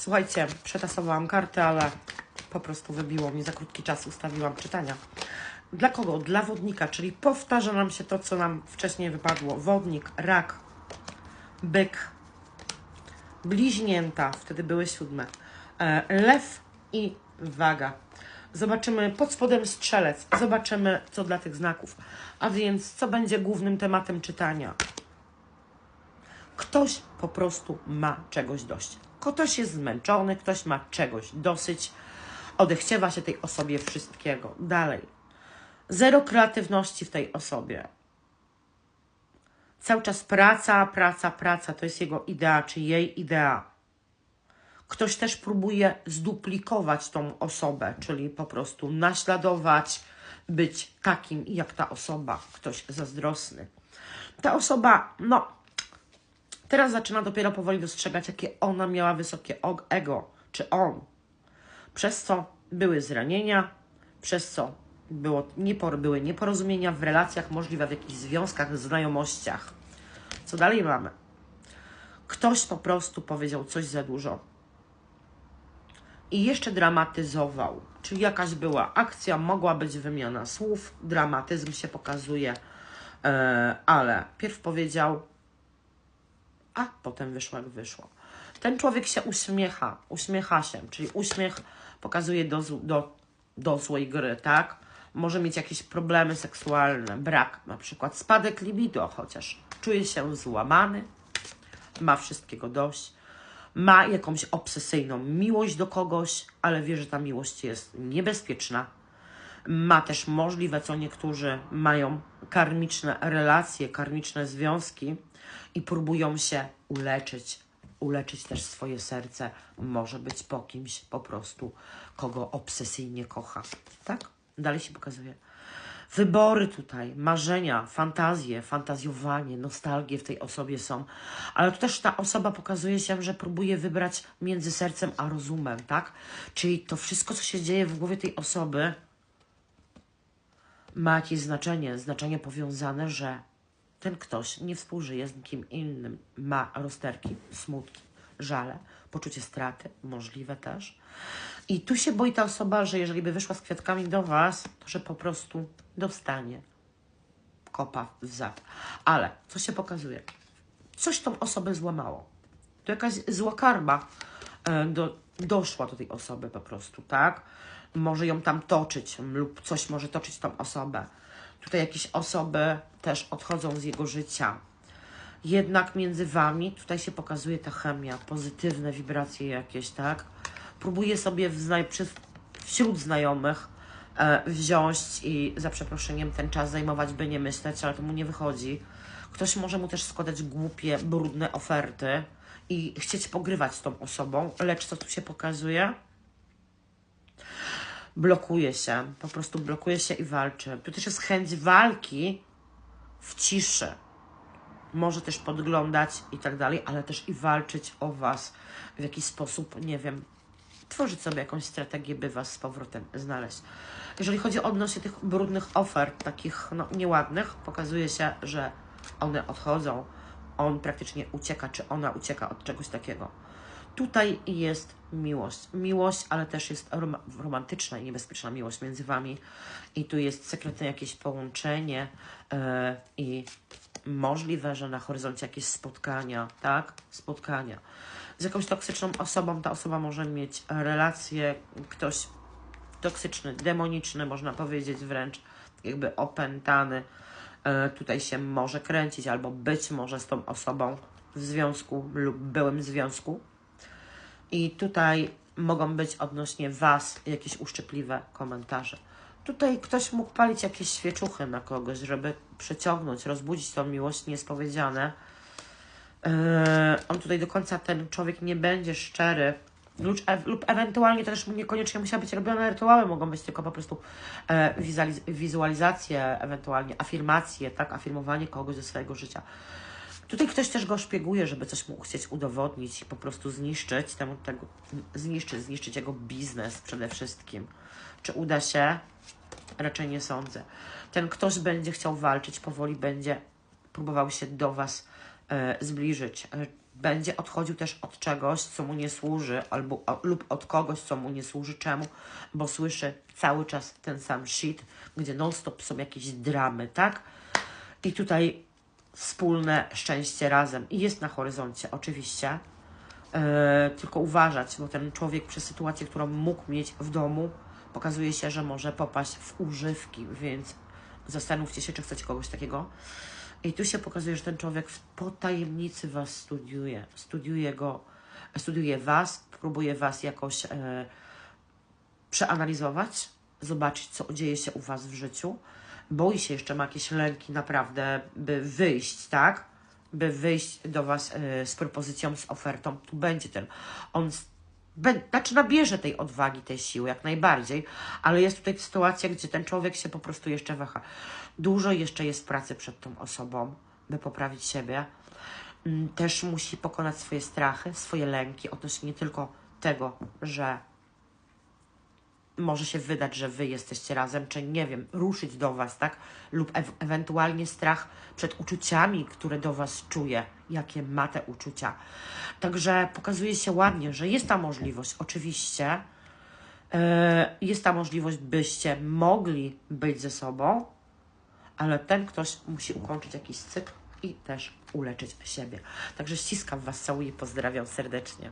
Słuchajcie, przetasowałam karty, ale po prostu wybiło mi za krótki czas, ustawiłam czytania. Dla kogo? Dla wodnika, czyli powtarza nam się to, co nam wcześniej wypadło. Wodnik, rak, byk, bliźnięta, wtedy były siódme, e, lew i waga. Zobaczymy pod spodem strzelec, zobaczymy co dla tych znaków. A więc co będzie głównym tematem czytania? Ktoś po prostu ma czegoś dość. Ktoś jest zmęczony, ktoś ma czegoś dosyć, odechciewa się tej osobie wszystkiego. Dalej. Zero kreatywności w tej osobie. Cały czas praca, praca, praca to jest jego idea, czy jej idea. Ktoś też próbuje zduplikować tą osobę, czyli po prostu naśladować, być takim jak ta osoba. Ktoś zazdrosny. Ta osoba, no, teraz zaczyna dopiero powoli dostrzegać, jakie ona miała wysokie ego, czy on. Przez co były zranienia, przez co było, niepor- były nieporozumienia w relacjach, możliwe w jakichś związkach, znajomościach. Co dalej mamy? Ktoś po prostu powiedział coś za dużo. I jeszcze dramatyzował. Czyli jakaś była akcja, mogła być wymiana słów, dramatyzm się pokazuje, e, ale pierw powiedział, a potem wyszło jak wyszło. Ten człowiek się uśmiecha, uśmiecha się, czyli uśmiech pokazuje do, do, do złej gry, tak? Może mieć jakieś problemy seksualne, brak, na przykład spadek libido, chociaż czuje się złamany, ma wszystkiego dość, ma jakąś obsesyjną miłość do kogoś, ale wie, że ta miłość jest niebezpieczna. Ma też możliwe, co niektórzy mają karmiczne relacje, karmiczne związki i próbują się uleczyć, uleczyć też swoje serce. Może być po kimś po prostu, kogo obsesyjnie kocha. Tak? Dalej się pokazuje. Wybory tutaj, marzenia, fantazje, fantazjowanie, nostalgie w tej osobie są, ale tu też ta osoba pokazuje się, że próbuje wybrać między sercem a rozumem, tak? Czyli to wszystko, co się dzieje w głowie tej osoby, ma jakieś znaczenie, znaczenie powiązane, że ten ktoś nie współżyje z nikim innym, ma rozterki, smutki, żale, poczucie straty, możliwe też. I tu się boi ta osoba, że jeżeli by wyszła z kwiatkami do Was, to że po prostu dostanie kopa w zad. Ale co się pokazuje? Coś tą osobę złamało. To jakaś zła karma e, do, doszła do tej osoby po prostu, tak? Może ją tam toczyć lub coś może toczyć tą osobę. Tutaj jakieś osoby też odchodzą z jego życia. Jednak między wami tutaj się pokazuje ta chemia, pozytywne wibracje jakieś, tak? Próbuje sobie w zna- przy, wśród znajomych e, wziąć i za przeproszeniem ten czas zajmować, by nie myśleć, ale to mu nie wychodzi. Ktoś może mu też składać głupie, brudne oferty i chcieć pogrywać z tą osobą, lecz co tu się pokazuje? Blokuje się, po prostu blokuje się i walczy. Tu też jest chęć walki w ciszy może też podglądać i tak dalej, ale też i walczyć o Was w jakiś sposób, nie wiem, tworzyć sobie jakąś strategię, by Was z powrotem znaleźć. Jeżeli chodzi o odnośnie tych brudnych ofert, takich no, nieładnych, pokazuje się, że one odchodzą, on praktycznie ucieka, czy ona ucieka od czegoś takiego. Tutaj jest miłość. Miłość, ale też jest rom romantyczna i niebezpieczna miłość między Wami. I tu jest sekretne jakieś połączenie yy, i możliwe, że na horyzoncie jakieś spotkania, tak? Spotkania. Z jakąś toksyczną osobą ta osoba może mieć relacje, ktoś toksyczny, demoniczny, można powiedzieć wręcz, jakby opętany. E, tutaj się może kręcić, albo być może z tą osobą w związku lub byłym związku. I tutaj mogą być odnośnie Was jakieś uszczypliwe komentarze. Tutaj ktoś mógł palić jakieś świeczuchy na kogoś, żeby przyciągnąć, rozbudzić tą miłość niespowiedziane. Yy, on tutaj do końca, ten człowiek nie będzie szczery, lub, lub ewentualnie to też niekoniecznie musiały być robione rytuały, mogą być tylko po prostu e, wizualiz- wizualizacje, ewentualnie afirmacje, tak, afirmowanie kogoś ze swojego życia. Tutaj ktoś też go szpieguje, żeby coś mu chcieć udowodnić i po prostu zniszczyć temu, tego, zniszczyć, zniszczyć jego biznes przede wszystkim. Czy uda się? Raczej nie sądzę. Ten ktoś będzie chciał walczyć, powoli będzie próbował się do Was e, zbliżyć. E, będzie odchodził też od czegoś, co mu nie służy, albo o, lub od kogoś, co mu nie służy. Czemu? Bo słyszy cały czas ten sam shit, gdzie non-stop są jakieś dramy, tak? I tutaj wspólne szczęście razem. I jest na horyzoncie, oczywiście. E, tylko uważać, bo ten człowiek przez sytuację, którą mógł mieć w domu, pokazuje się, że może popaść w używki, więc zastanówcie się, czy chcecie kogoś takiego. I tu się pokazuje, że ten człowiek w potajemnicy Was studiuje. Studiuje go, studiuje Was, próbuje Was jakoś e, przeanalizować, zobaczyć, co dzieje się u Was w życiu. Boi się jeszcze, ma jakieś lęki naprawdę, by wyjść, tak? By wyjść do Was e, z propozycją, z ofertą. Tu będzie ten. On Znaczy nabierze tej odwagi, tej siły, jak najbardziej, ale jest tutaj sytuacja, gdzie ten człowiek się po prostu jeszcze waha. Dużo jeszcze jest pracy przed tą osobą, by poprawić siebie. Mm, Też musi pokonać swoje strachy, swoje lęki odnośnie nie tylko tego, że może się wydać, że wy jesteście razem, czy nie wiem, ruszyć do was, tak? Lub ew- ewentualnie strach przed uczuciami, które do was czuje, jakie ma te uczucia. Także pokazuje się ładnie, że jest ta możliwość, oczywiście. e, Jest ta możliwość, byście mogli być ze sobą, ale ten ktoś musi ukończyć jakiś cykl i też uleczyć siebie. Także ściskam Was, całuję, pozdrawiam serdecznie.